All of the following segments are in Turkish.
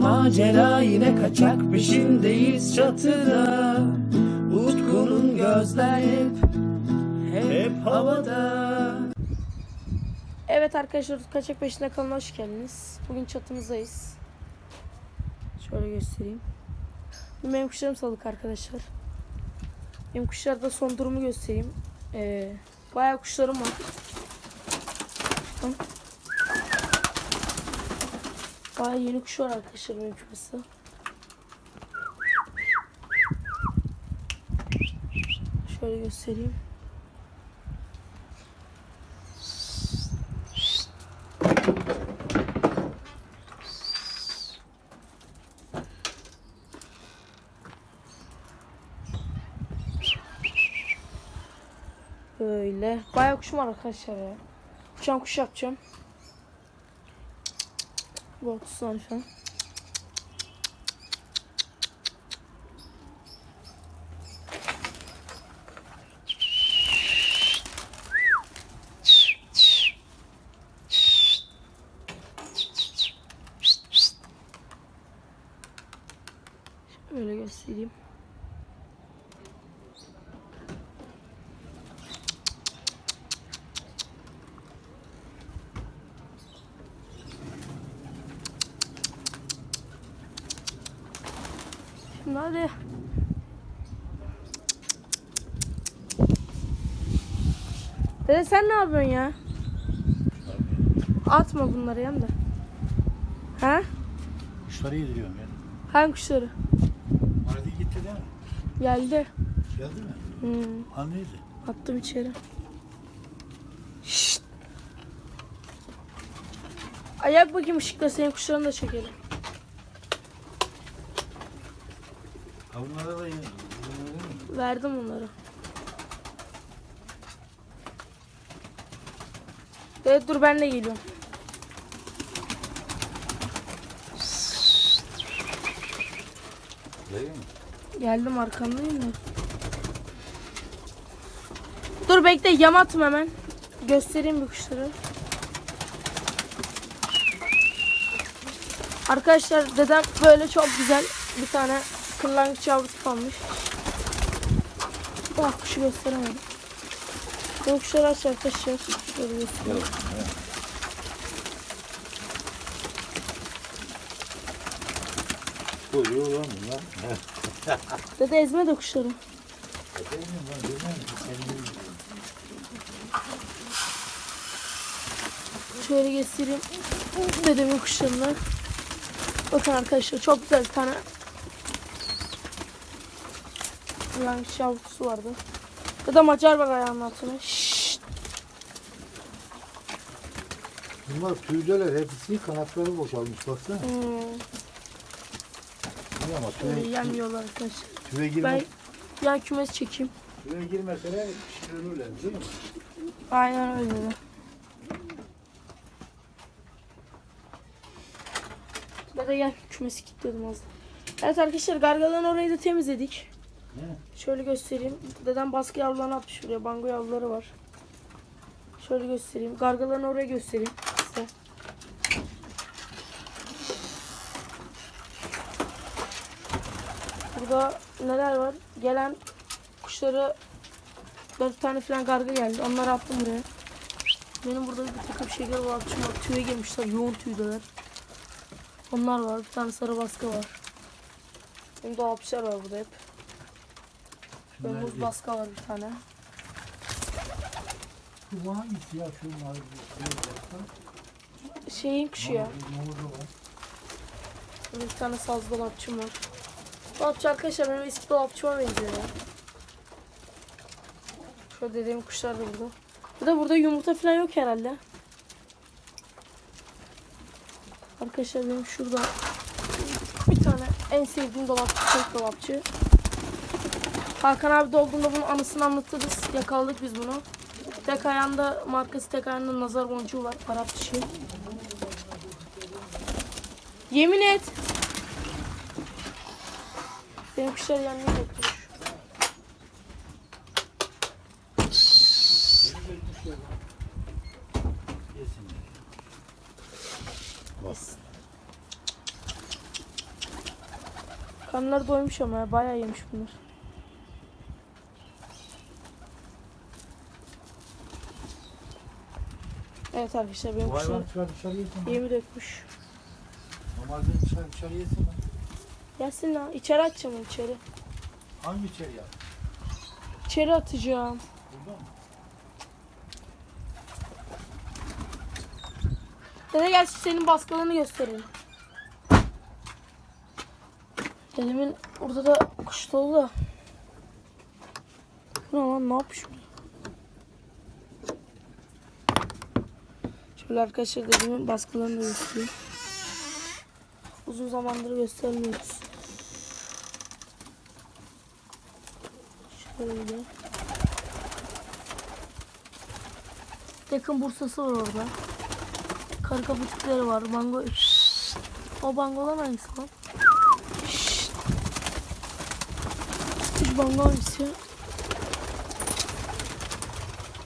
macera yine kaçak peşindeyiz çatıda Utku'nun gözler hep hep havada Evet arkadaşlar Kaçak Peşinde kanalına hoş geldiniz. Bugün çatımızdayız. Şöyle göstereyim. Benim kuşlarım salık arkadaşlar. Benim kuşlarda son durumu göstereyim. Ee, bayağı kuşlarım var. Bakın. Bayağı yeni kuş var arkadaşlar benim kümeste. Şöyle göstereyim. Böyle. Bayağı kuşum var arkadaşlar ya. Uçan kuş yapacağım. Bu 30 tane falan. Öyle göstereyim. Şimdi hadi. Dede sen ne yapıyorsun ya? Atma bunları yan da. Ha? Kuşları yediriyorum ya. Hangi kuşları? Mardi gitti değil mi? Geldi. Geldi mi? Hmm, Anneydi. attım içeri. Şşt. Ayak bakayım ışıkla senin kuşlarını da çekelim. Ha bunlara da. Verdim onları. Evet dur ben de geliyorum. Değil mi? Geldim arkandayım da. Dur bekle yam atma hemen. Göstereyim bir kuşları. Arkadaşlar dedem böyle çok güzel bir tane kırlangıç yavrusu almış. Bak kuşu gösteremedim. Bu kuşları aç arkadaşlar. Şöyle göstereyim. Koyuyor lan bunlar. Dede ezme de kuşları. Şöyle göstereyim. Dedemin kuşlarını. Bakın arkadaşlar çok güzel bir tane Kırlangıç yavrusu vardı. Ya da macar var ayağının altına. Şşşt. Bunlar tüydeler hepsi kanatları boşalmış baksana. Hmm, İyi ama tüye, yemiyorlar arkadaşlar. tüye, Ben girme, yan kümes çekeyim. tüye girmeseler pişirirler değil mi? Aynen öyle. de. Dede gel kümesi kilitledim az. daha. Evet arkadaşlar gargalan orayı da temizledik. Şöyle göstereyim. Dedem baskı yavrularını atmış buraya. Bango yavruları var. Şöyle göstereyim. Gargalarını oraya göstereyim size. Burada neler var? Gelen kuşları dört tane falan garga geldi. Onları attım buraya. Benim burada bir takım şeker var. Şimdi tüye girmişler. Yoğun tüydeler. Onlar var. Bir tane sarı baskı var. Benim dolapçılar var burada hep. Ve muz bir- baska var bir tane. Bu hangisi ya şu mavi? Şeyin kuşu ya. Bir tane saz dolapçım var. Dolapçı arkadaşlar benim eski dolapçıma benziyor ya. Şöyle dediğim kuşlar da burada. Bir de burada yumurta falan yok herhalde. Arkadaşlar benim şurada bir tane en sevdiğim dolapçı, tek dolapçı. Hakan abi de olduğunda bunun anısını anlatırız. Yakaladık biz bunu. Tek ayağında markası tek ayağında nazar boncuğu var. Arap dişi. Yemin et. Benim kuşlar yanına bekliyor. Bak. Karnları doymuş ama ya, bayağı yemiş bunlar. Evet arkadaşlar benim Bu kuşlar hayvan çıkar dışarı yesin. lan. yemi dökmüş. Normalde dışarı, dışarı yesin. lan. Gelsin lan içeri atacağım onu içeri. Hangi içeri ya? İçeri atacağım. Burada mı? Dede gel senin baskılarını göstereyim. Dedemin orada da kuş dolu da. Bu ne lan ne yapmış bu? Şöyle arkadaşlar dedemin baskılarını da göstereyim. Uzun zamandır göstermiyoruz. Şöyle. Yakın bursası var orada. Karı kabuçukları var. Mango. Şşt. O bangolar hangisi lan? Şşt. Şu bango hangisi?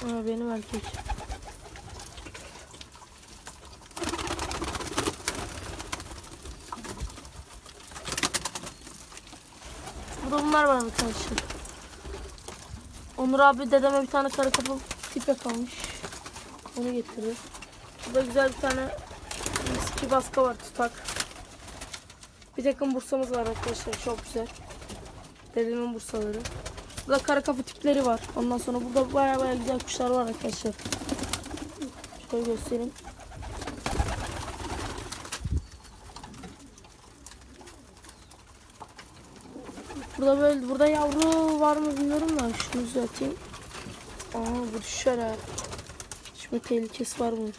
Ha, benim erkek. Burada bunlar var arkadaşlar. Onur abi dedeme bir tane karı kapalı tipe kalmış. Onu getirdi. Burada güzel bir tane Miski baska var tutak. Bir takım bursamız var arkadaşlar çok güzel. Dedemin bursaları. Burada kara kafa tipleri var. Ondan sonra burada baya baya güzel kuşlar var arkadaşlar. Şöyle göstereyim. Burada böyle burada yavru var mı bilmiyorum da şunu düzelteyim. Aa bu düşer ha. Şimdi tehlikesi var bunun.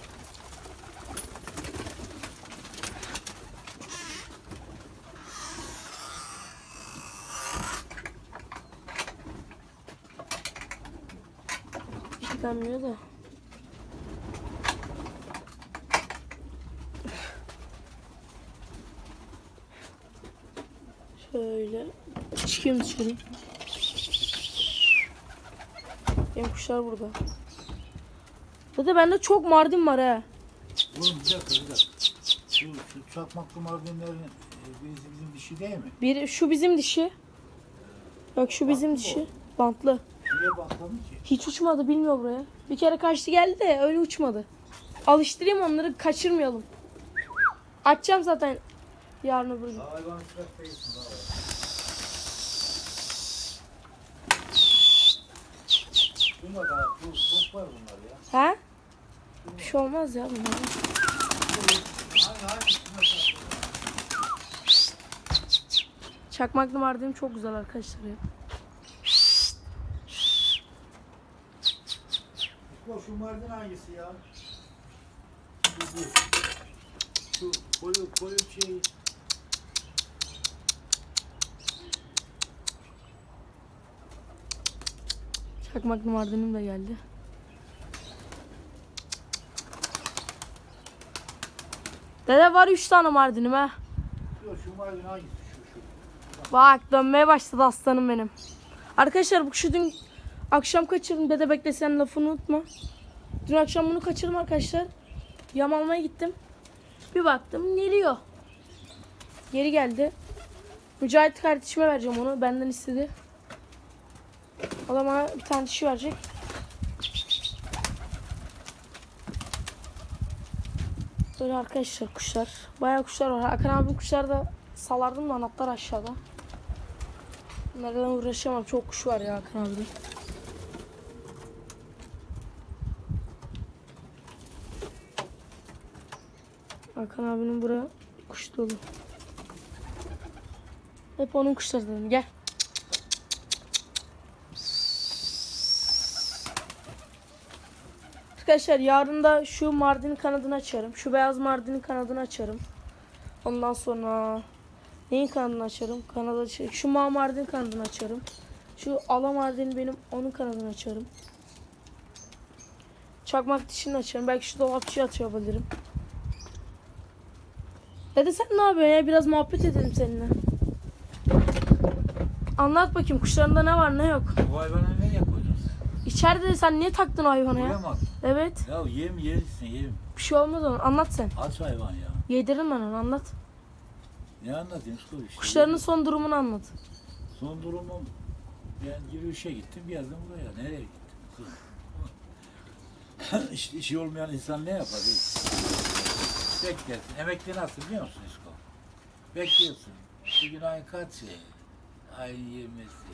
Çıkamıyor da. Şöyle çıkayım dışarı. Benim kuşlar burada. Dede bende çok mardin var ha. Oğlum bir dakika bir dakika. Şu, şu çakmaklı mardinlerin e, birisi bizim dişi değil mi? Bir şu bizim dişi. Bak şu bizim Bantlı dişi. Bantlı. Niye bantladın ki? Hiç uçmadı bilmiyor buraya. Bir kere kaçtı geldi de öyle uçmadı. Alıştırayım onları kaçırmayalım. Açacağım zaten yarın öbür gün. Hayvan çıkart da bu var bunlar ya. He? Bir şey olmaz ya bunlar. Çakmaklı mardinim çok güzel arkadaşlar ya. Bu şu mardin hangisi ya? Şu, bu. şu koyu koyu şey. Çakmaklı mardinim de geldi. Dede var 3 tane mardinim ha. Yok şu mardin hangisi? Şu şu. Bak dönmeye başladı aslanım benim. Arkadaşlar bu kuşu dün akşam kaçırdım. Dede bekle sen lafını unutma. Dün akşam bunu kaçırdım arkadaşlar. Yam almaya gittim. Bir baktım geliyor. Geri geldi. Mücahit kardeşime vereceğim onu. Benden istedi. O da bana bir tane dişi verecek. Böyle arkadaşlar kuşlar. Bayağı kuşlar var. Hakan abi kuşlar da salardım da anahtar aşağıda. Bunlardan uğraşamam. Çok kuş var ya Hakan abide. Hakan abinin bura kuş dolu. Hep onun kuşları dedim. Gel. Arkadaşlar yarın da şu mardin kanadını açarım. Şu beyaz mardinin kanadını açarım. Ondan sonra neyin kanadını açarım? Kanadı açarım. Şu mavi mardin kanadını açarım. Şu ala mardin benim onun kanadını açarım. Çakmak dişini açarım. Belki şu dolapçıyı açabilirim. Dede sen ne yapıyorsun ya? Biraz muhabbet edelim seninle. Anlat bakayım kuşlarında ne var ne yok. Bu hayvanı nereye koydun? İçeride de sen niye taktın o hayvanı Buraya ya? mı? Evet. Ya yem yerisin yem. Bir şey olmaz onun. Anlat sen. Aç hayvan ya. Yedirin ben onu anlat. Ne anlatayım Usko işte. Kuşlarının son durumunu anlat. Son durumum ben yürüyüşe gittim geldim buraya. Nereye gittim? işte işi olmayan insan ne yapar? Beklersin. Emekli nasıl biliyor musun Usko? Bekliyorsun. Bugün ayın kaçı? Ayın 20'si.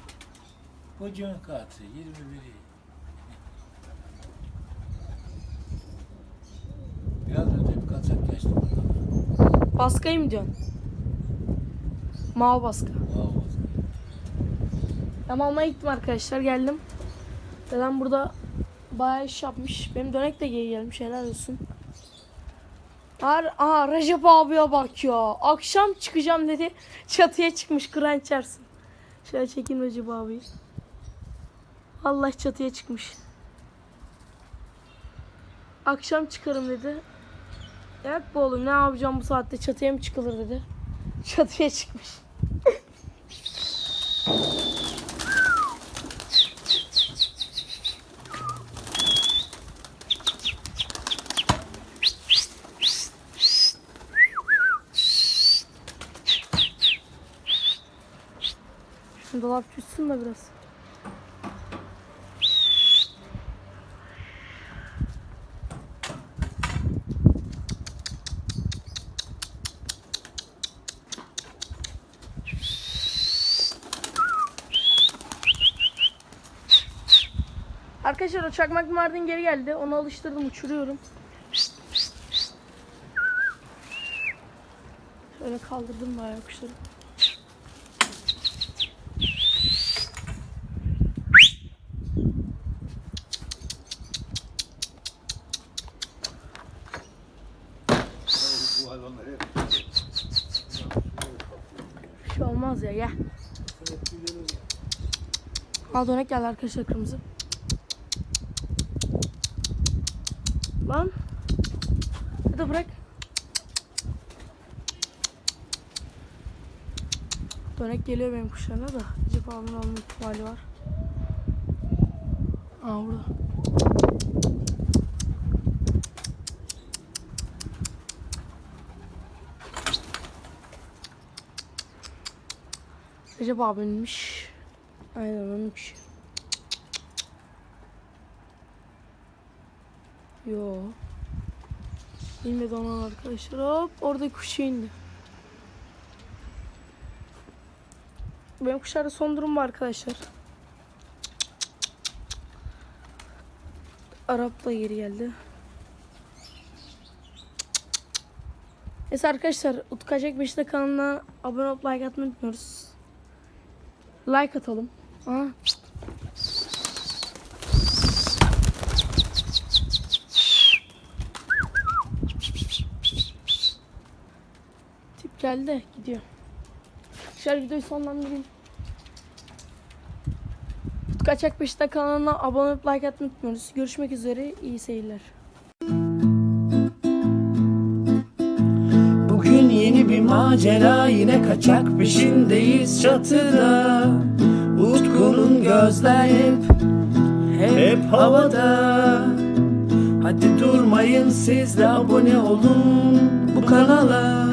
Bugün kaçı? 21'i. Biraz önce bir kaçak geçti burada. Baskayı mı diyorsun? Mavi baska. Wow. Ben almaya gittim arkadaşlar geldim. Dedem burada bayağı iş yapmış. Benim dönek de geri gelmiş helal olsun. Har Aa Recep abiye bak ya. Akşam çıkacağım dedi. Çatıya çıkmış kıran içersin. Şöyle çekeyim Recep abiyi. Allah çatıya çıkmış. Akşam çıkarım dedi. Evet bu oğlum ne yapacağım bu saatte çatıya mı çıkılır dedi. Çatıya çıkmış. Dolap düşsün de biraz. Arkadaşlar o çakmak mardin geri geldi. Onu alıştırdım uçuruyorum. Şöyle kaldırdım bayağı kuşları. Bir şey olmaz ya gel. Al dönek geldi arkadaşlar kırmızı. Lan. Hadi bırak. Dönek geliyor benim kuşlarına da. Recep abimin alma ihtimali var. Aa burada. Recep abinmiş. Aynen onunmuş. Yo. İnmedi onun arkadaşlar. Hop orada kuşu indi. Benim kuşlarda son durum var arkadaşlar. Arap da geri geldi. Neyse arkadaşlar Utkacak 5'te kanalına abone olup like atmayı unutmuyoruz. Like atalım. Aa. Geldi gidiyor. Şöyle videoyu sonlandırayım. Kaçak Beşiktaş kanalına abone olup like atmayı unutmuyoruz. Görüşmek üzere. iyi seyirler. Bugün yeni bir macera yine kaçak peşindeyiz çatıda Utku'nun gözler hep hep havada Hadi durmayın siz de abone olun bu kanala